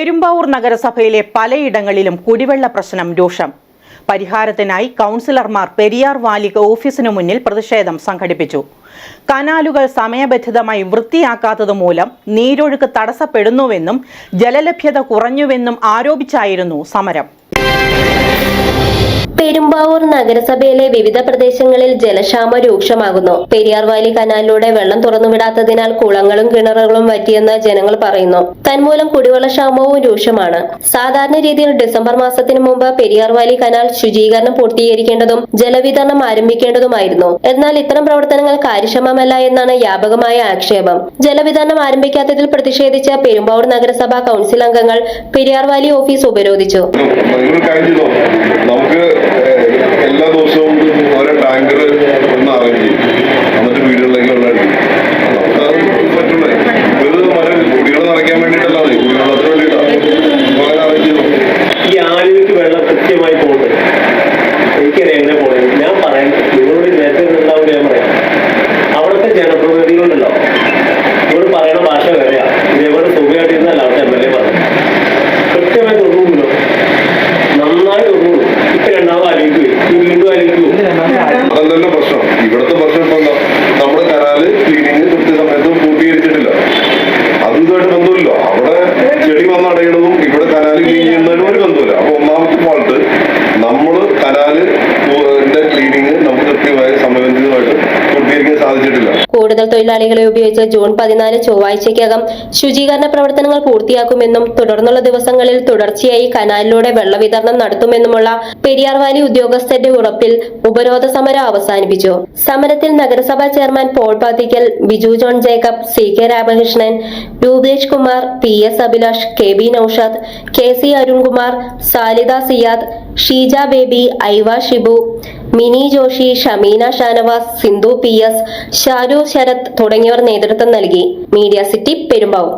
പെരുമ്പാവൂർ നഗരസഭയിലെ പലയിടങ്ങളിലും കുടിവെള്ള പ്രശ്നം രൂക്ഷം. പരിഹാരത്തിനായി കൗൺസിലർമാർ പെരിയാർ വാലിക ഓഫീസിനു മുന്നിൽ പ്രതിഷേധം സംഘടിപ്പിച്ചു. കനാലുകൾ സമയബന്ധിതമായി വൃത്തിയാക്കാത്തത് മൂലം നീരൊഴുക്ക് തടസ്സപ്പെടുന്നുവെന്നും ജലലഭ്യത കുറഞ്ഞുവെന്നും ആരോപിച്ചായിരുന്നു സമരം. പെരുമ്പാവൂർ നഗരസഭയിലെ വിവിധ പ്രദേശങ്ങളിൽ ജലക്ഷാമം രൂക്ഷമാകുന്നു. പെരിയാർ വാലി കനാലിലൂടെ വെള്ളം തുറന്നുവിടാത്തതിനാൽ കുളങ്ങളും കിണറുകളും വറ്റിയെന്ന് ജനങ്ങൾ പറയുന്നു. തന്മൂലം കുടിവെള്ളക്ഷാമവും രൂക്ഷമാണ്. സാധാരണ രീതിയിൽ ഡിസംബർ മാസത്തിന് മുമ്പ് പെരിയാർ വാലി കനാൽ ശുചീകരണം പൂർത്തീകരിക്കേണ്ടതും ജലവിതരണം ആരംഭിക്കേണ്ടതുമായിരുന്നു. എന്നാൽ ഇത്തരം പ്രവർത്തനങ്ങൾ കാര്യക്ഷമമല്ല എന്നാണ് വ്യാപകമായ ആക്ഷേപം. ജലവിതരണം ആരംഭിക്കാത്തതിൽ പ്രതിഷേധിച്ച പെരുമ്പാവൂർ നഗരസഭാ കൌൺസിൽ അംഗങ്ങൾ പെരിയാർ വാലി ഓഫീസ് ഉപരോധിച്ചു. ജനപ്രതിനിധികളുണ്ടല്ലോ ഇവർ പറയുന്ന ഭാഷ വേറെയാ. ഇതേപോലെ സുഖമായിട്ടിരുന്നല്ല അവിടുത്തെ എം എൽ എ പറഞ്ഞു കൃത്യമായി തൊണ്ണൂല്ലോ നന്നായി തൊണ്ണൂറ് ഇപ്പൊ രണ്ടാമത് ഈ വീണ്ടും അതല്ലല്ലോ പ്രശ്നം? കൂടുതൽ തൊഴിലാളികളെ ഉപയോഗിച്ച് ജൂൺ പതിനാല് ചൊവ്വാഴ്ചയ്ക്കകം ശുചീകരണ പ്രവർത്തനങ്ങൾ പൂർത്തിയാക്കുമെന്നും തുടർന്നുള്ള ദിവസങ്ങളിൽ തുടർച്ചയായി കനാലിലൂടെ വെള്ളവിതരണം നടത്തുമെന്നുമുള്ള പെരിയാർ വാലി ഉറപ്പിൽ ഉപരോധ സമരം അവസാനിപ്പിച്ചു. സമരത്തിൽ നഗരസഭാ chairman Paul Pathikkal Biju John Jacob C K Ramakrishnan Rupesh Kumar P S Abhilash K B Naushad K C Arunkumar Salida Siyad Sheeja Baby Aiva Shibu Mini Joshi Shameena Shanavas Sindhu P S Sharu Sarath തുടങ്ങിയവർ നേതൃത്വം നൽകി. Media city Perumbavoor.